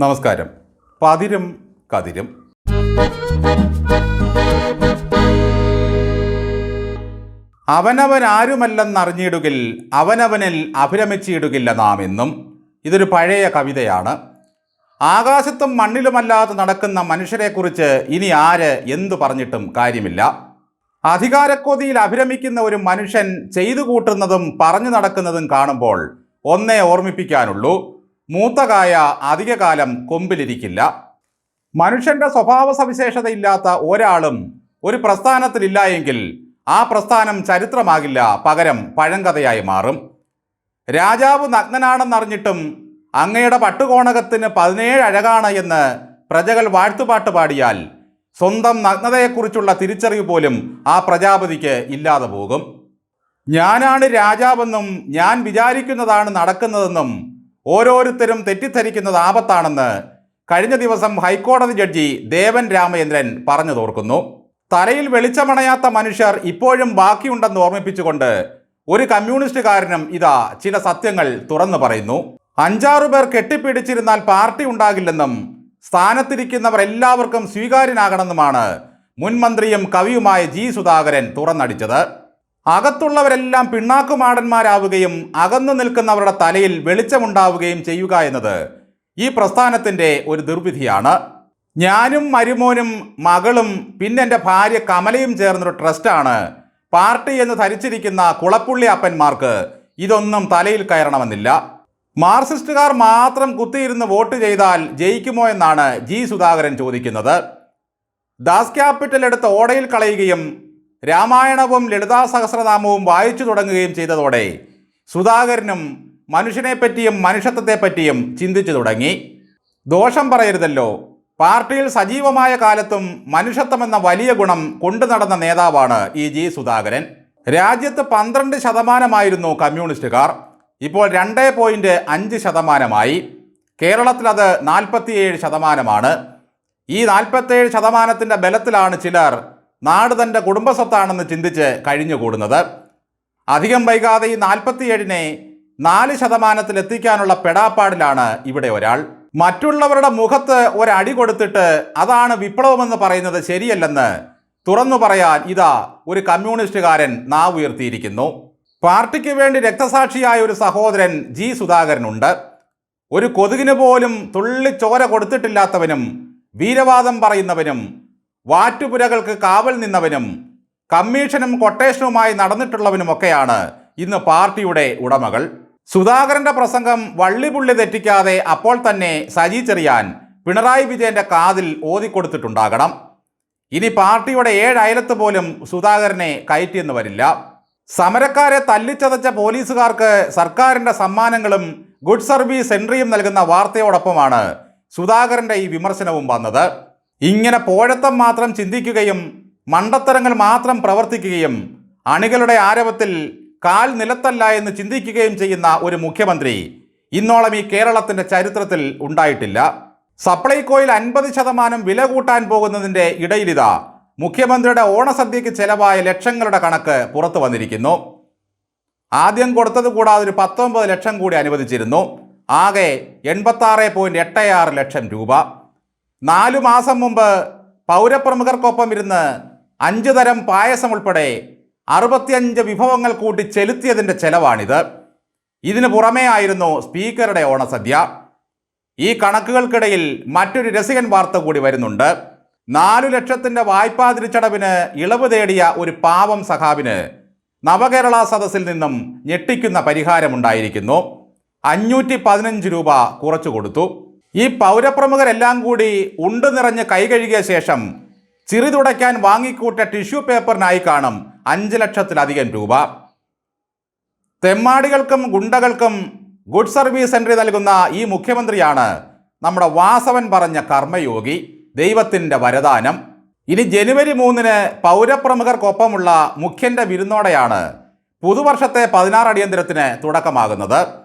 നമസ്കാരം. പതിരും കതിരും. അവനവൻ ആരുമല്ലെന്നറിഞ്ഞിടുകിൽ അവനവനിൽ അഭിരമിച്ചിടുകില്ല നാം എന്നും ഇതൊരു പഴയ കവിതയാണ്. ആകാശത്തും മണ്ണിലുമല്ലാതെ നടക്കുന്ന മനുഷ്യരെക്കുറിച്ച് ഇനി ആര് എന്തു പറഞ്ഞിട്ടും കാര്യമില്ല. അധികാരക്കൊതിയിൽ അഭിരമിക്കുന്ന ഒരു മനുഷ്യൻ ചെയ്തു കൂട്ടുന്നതും പറഞ്ഞു നടക്കുന്നതും കാണുമ്പോൾ ഒന്നേ ഓർമ്മിപ്പിക്കാനുള്ളൂ. മൂത്തകായ അധികകാലം കൊമ്പിലിരിക്കില്ല. മനുഷ്യന്റെ സ്വഭാവ സവിശേഷതയില്ലാത്ത ഒരാളും ഒരു പ്രസ്ഥാനത്തിലില്ല എങ്കിൽ ആ പ്രസ്ഥാനം ചരിത്രമാകില്ല പകരം പഴങ്കഥയായി മാറും. രാജാവ് നഗ്നനാണെന്നറിഞ്ഞിട്ടും അങ്ങയുടെ പട്ടുകോണകത്തിന് പതിനേഴ് അഴകാണ് എന്ന് പ്രജകൾ വാഴ്ത്തുപാട്ട് പാടിയാൽ സ്വന്തം നഗ്നതയെക്കുറിച്ചുള്ള തിരിച്ചറിവ് പോലും ആ പ്രജാപതിക്ക് ഇല്ലാതെ പോകും. ഞാനാണ് രാജാവെന്നും ഞാൻ വിചാരിക്കുന്നതാണ് നടക്കുന്നതെന്നും ഓരോരുത്തരും തെറ്റിദ്ധരിക്കുന്നത് ആപത്താണെന്ന് കഴിഞ്ഞ ദിവസം ഹൈക്കോടതി ജഡ്ജി ദേവൻ രാമചന്ദ്രൻ പറഞ്ഞു തോർക്കുന്നു തലയിൽ വെളിച്ചമണയാത്ത മനുഷ്യർ ഇപ്പോഴും ബാക്കിയുണ്ടെന്ന് ഓർമ്മിപ്പിച്ചുകൊണ്ട് ഒരു കമ്മ്യൂണിസ്റ്റുകാരനും ഇതാ ചില സത്യങ്ങൾ തുറന്നു പറയുന്നു. അഞ്ചാറു പേർ കെട്ടിപ്പിടിച്ചിരുന്നാൽ പാർട്ടി ഉണ്ടാകില്ലെന്നും സ്ഥാനത്തിരിക്കുന്നവർ എല്ലാവർക്കും സ്വീകാര്യനാകണമെന്നുമാണ് മുൻമന്ത്രിയും കവിയുമായ ജി സുധാകരൻ തുറന്നടിച്ചത്. അകത്തുള്ളവരെല്ലാം പിണ്ണാക്കുമാടന്മാരാവുകയും അകന്നു നിൽക്കുന്നവരുടെ തലയിൽ വെളിച്ചമുണ്ടാവുകയും ചെയ്യുക എന്നത് ഈ പ്രസ്ഥാനത്തിന്റെ ഒരു ദുർവിധിയാണ്. ഞാനും മരുമോനും മകളും പിന്നെ എന്റെ ഭാര്യ കമലയും ചേർന്നൊരു ട്രസ്റ്റാണ്. പാർട്ടി എന്ന് ധരിച്ചിരിക്കുന്ന കുളപ്പുള്ളി അപ്പന്മാർക്ക് ഇതൊന്നും തലയിൽ കയറണമെന്നില്ല. മാർക്സിസ്റ്റുകാർ മാത്രം കുത്തിയിരുന്ന് വോട്ട് ചെയ്താൽ ജയിക്കുമോ എന്നാണ് ജി സുധാകരൻ ചോദിക്കുന്നത്. ദാസ് ക്യാപിറ്റൽ എടുത്ത് ഓടയിൽ കളയുകയും രാമായണവും ലളിതാ സഹസ്രനാമവും വായിച്ചു തുടങ്ങുകയും ചെയ്തതോടെ സുധാകരനും മനുഷ്യനെപ്പറ്റിയും മനുഷ്യത്വത്തെപ്പറ്റിയും ചിന്തിച്ചു തുടങ്ങി. ദോഷം പറയരുതല്ലോ. പാർട്ടിയിൽ സജീവമായ കാലത്തും മനുഷ്യത്വമെന്ന വലിയ ഗുണം കൊണ്ടു നടന്ന നേതാവാണ് ഇ ജി സുധാകരൻ. രാജ്യത്ത് പന്ത്രണ്ട് ശതമാനമായിരുന്നു കമ്മ്യൂണിസ്റ്റുകാർ. ഇപ്പോൾ രണ്ട് പോയിന്റ് അഞ്ച് ശതമാനമായി. കേരളത്തിൽ അത് നാൽപ്പത്തിയേഴ് ശതമാനമാണ്. ഈ നാൽപ്പത്തേഴ് ശതമാനത്തിന്റെ ബലത്തിലാണ് ചിലർ നാട് തന്റെ കുടുംബസ്വത്താണെന്ന് ചിന്തിച്ച് കഴിഞ്ഞുകൂടുന്നത് അധികം വൈകാതെ ഈ നാൽപ്പത്തിയേഴിനെ നാല് ശതമാനത്തിൽ എത്തിക്കാനുള്ള പെടാപ്പാടിലാണ് ഇവിടെ ഒരാൾ. മറ്റുള്ളവരുടെ മുഖത്ത് ഒരടി കൊടുത്തിട്ട് അതാണ് വിപ്ലവമെന്ന് പറയുന്നത് ശരിയല്ലെന്ന് തുറന്നു പറയാൻ ഇതാ ഒരു കമ്മ്യൂണിസ്റ്റുകാരൻ നാവുയർത്തിയിരിക്കുന്നു. പാർട്ടിക്ക് വേണ്ടി രക്തസാക്ഷിയായ ഒരു സഹോദരൻ ജി സുധാകരനുണ്ട്. ഒരു കൊതുകിന് പോലും തുള്ളി ചോര കൊടുത്തിട്ടില്ലാത്തവനും വീരവാദം പറയുന്നവനും വാറ്റുപുരകൾക്ക് കാവൽ നിന്നവനും കമ്മീഷനും കൊട്ടേഷനുമായി നടന്നിട്ടുള്ളവനുമൊക്കെയാണ് ഇന്ന് പാർട്ടിയുടെ ഉടമകൾ. സുധാകരന്റെ പ്രസംഗം വള്ളിപുള്ളി തെറ്റിക്കാതെ അപ്പോൾ തന്നെ സജി ചെറിയാൻ പിണറായി വിജയന്റെ കാതിൽ ഓതിക്കൊടുത്തിട്ടുണ്ടാകണം. ഇനി പാർട്ടിയുടെ ഏഴ് അയലത്ത് പോലും സുധാകരനെ കയറ്റിയെന്ന് വരില്ല. സമരക്കാരെ തല്ലിച്ചതച്ച പോലീസുകാർക്ക് സർക്കാരിന്റെ സമ്മാനങ്ങളും ഗുഡ് സർവീസ് എൻട്രിയും നൽകുന്ന വാർത്തയോടൊപ്പമാണ് സുധാകരന്റെ ഈ വിമർശനവും വന്നത്. ഇങ്ങനെ പോഴത്തം മാത്രം ചിന്തിക്കുകയും മണ്ടത്തരങ്ങൾ മാത്രം പ്രവർത്തിക്കുകയും അണികളുടെ ആരവത്തിൽ കാൽ നിലത്തല്ല എന്ന് ചിന്തിക്കുകയും ചെയ്യുന്ന ഒരു മുഖ്യമന്ത്രി ഇന്നോളം ഈ കേരളത്തിന്റെ ചരിത്രത്തിൽ ഉണ്ടായിട്ടില്ല. സപ്ലൈകോയിൽ അൻപത് ശതമാനം വില കൂട്ടാൻ പോകുന്നതിന്റെ ഇടയിലിതാ മുഖ്യമന്ത്രിയുടെ ഓണസദ്യയ്ക്ക് ചെലവായ ലക്ഷങ്ങളുടെ കണക്ക് പുറത്തു വന്നിരിക്കുന്നു. ആദ്യം കൊടുത്തത് കൂടാതെ ഒരു പത്തൊമ്പത് ലക്ഷം കൂടി അനുവദിച്ചിരുന്നു. ആകെ എൺപത്താറ് ലക്ഷം രൂപ. നാലു മാസം മുമ്പ് പൗരപ്രമുഖർക്കൊപ്പം ഇരുന്ന് അഞ്ചു തരം പായസം ഉൾപ്പെടെ അറുപത്തിയഞ്ച് വിഭവങ്ങൾ കൂട്ടി ചെലുത്തിയതിന്റെ ചെലവാണിത്. ഇതിനു പുറമേ ആയിരുന്നു സ്പീക്കറുടെ ഓണസദ്യ. ഈ കണക്കുകൾക്കിടയിൽ മറ്റൊരു രസികൻ വാർത്ത കൂടി വരുന്നുണ്ട്. നാലു ലക്ഷത്തിന്റെ വായ്പാ തിരിച്ചടവിന് ഇളവ് തേടിയ ഒരു പാവം സഖാവിന് നവകേരള സദസ്സിൽ നിന്നും ഞെട്ടിക്കുന്ന പരിഹാരമുണ്ടായിരിക്കുന്നു. അഞ്ഞൂറ്റി പതിനഞ്ച് രൂപ കുറച്ചു കൊടുത്തു. ഈ പൗരപ്രമുഖരെല്ലാം കൂടി ഉണ്ടു നിറഞ്ഞ് കൈകഴുകിയ ശേഷം ചിറി തുടയ്ക്കാൻ വാങ്ങിക്കൂട്ട ടിഷ്യൂ പേപ്പറിനായി കാണും അഞ്ച് ലക്ഷത്തിലധികം രൂപ. തെമ്മാടികൾക്കും ഗുണ്ടകൾക്കും ഗുഡ് സർവീസ് എൻട്രി നൽകുന്ന ഈ മുഖ്യമന്ത്രിയാണ് നമ്മുടെ വാസവൻ പറഞ്ഞ കർമ്മയോഗി ദൈവത്തിന്റെ വരദാനം. ഇനി ജനുവരി മൂന്നിന് പൗരപ്രമുഖർക്കൊപ്പമുള്ള മുഖ്യന്റെ വിരുന്നോടെയാണ് പുതുവർഷത്തെ പതിനാറ് അടിയന്തരത്തിന് തുടക്കമാകുന്നത്.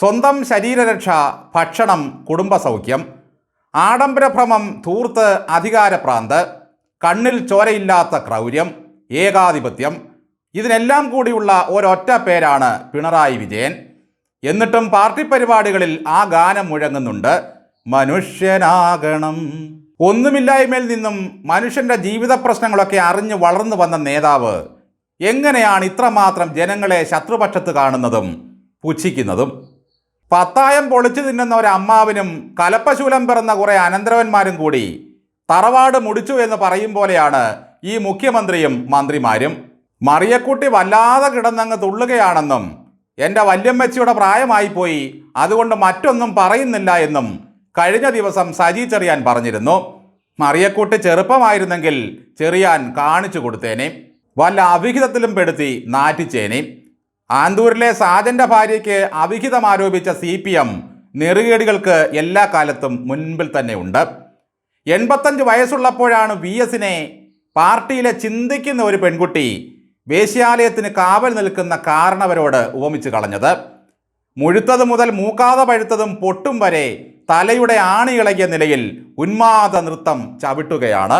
സ്വന്തം ശരീരരക്ഷ ഭക്ഷണം കുടുംബസൗഖ്യം. ആഡംബരഭ്രമം തൂർത്ത് അധികാരപ്രാന്ത്. കണ്ണിൽ ചോരയില്ലാത്ത ക്രൗര്യം. ഏകാധിപത്യം. ഇതിനെല്ലാം കൂടിയുള്ള ഒരൊറ്റ പേരാണ് പിണറായി വിജയൻ. എന്നിട്ടും പാർട്ടി പരിപാടികളിൽ ആ ഗാനം മുഴങ്ങുന്നുണ്ട്. മനുഷ്യനാകണം. ഒന്നുമില്ലായ്മയിൽ നിന്നും മനുഷ്യന്റെ ജീവിത പ്രശ്നങ്ങളൊക്കെ അറിഞ്ഞു വളർന്നു വന്ന നേതാവ് എങ്ങനെയാണ് ഇത്രമാത്രം ജനങ്ങളെ ശത്രുപക്ഷത്ത് കാണുന്നതും പുച്ഛിക്കുന്നതും? പത്തായം പൊളിച്ചു തിന്നുന്ന ഒരു അമ്മാവിനും കലപ്പശൂലം പിറന്ന കുറെ അനന്തരവന്മാരും കൂടി തറവാട് മുടിച്ചു എന്ന് പറയും പോലെയാണ് ഈ മുഖ്യമന്ത്രിയും മന്ത്രിമാരും. മറിയക്കുട്ടി വല്ലാതെ കിടന്നങ്ങ് തുള്ളുകയാണെന്നും എന്റെ വല്യമ്മച്ചിയുടെ പ്രായമായിപ്പോയി അതുകൊണ്ട് മറ്റൊന്നും പറയുന്നില്ല എന്നും കഴിഞ്ഞ ദിവസം സജി ചെറിയാൻ പറഞ്ഞിരുന്നു. മറിയക്കുട്ടി ചെറുപ്പമായിരുന്നെങ്കിൽ ചെറിയാൻ കാണിച്ചു കൊടുത്തേനെ വല്ല അവിഹിതത്തിലും പെടുത്തി നാറ്റിച്ചേനെ. ആന്തൂരിലെ സാജന്റെ ഭാര്യയ്ക്ക് അവിഹിതം ആരോപിച്ച സി പി എം നെറുകേടുകൾക്ക് എല്ലാ കാലത്തും മുൻപിൽ തന്നെ ഉണ്ട്. എൺപത്തഞ്ച് വയസ്സുള്ളപ്പോഴാണ് വി എസിനെ പാർട്ടിയിലെ ചിന്തിക്കുന്ന ഒരു പെൺകുട്ടി വേശ്യാലയത്തിന് കാവൽ നിൽക്കുന്ന കാരണവരോട് ഉപമിച്ച് കളഞ്ഞത്. മുഴുത്തത് മുതൽ മൂക്കാതെ പഴുത്തതും പൊട്ടും വരെ തലയുടെ ആണിയിളകിയ നിലയിൽ ഉന്മാദ നൃത്തം ചവിട്ടുകയാണ്.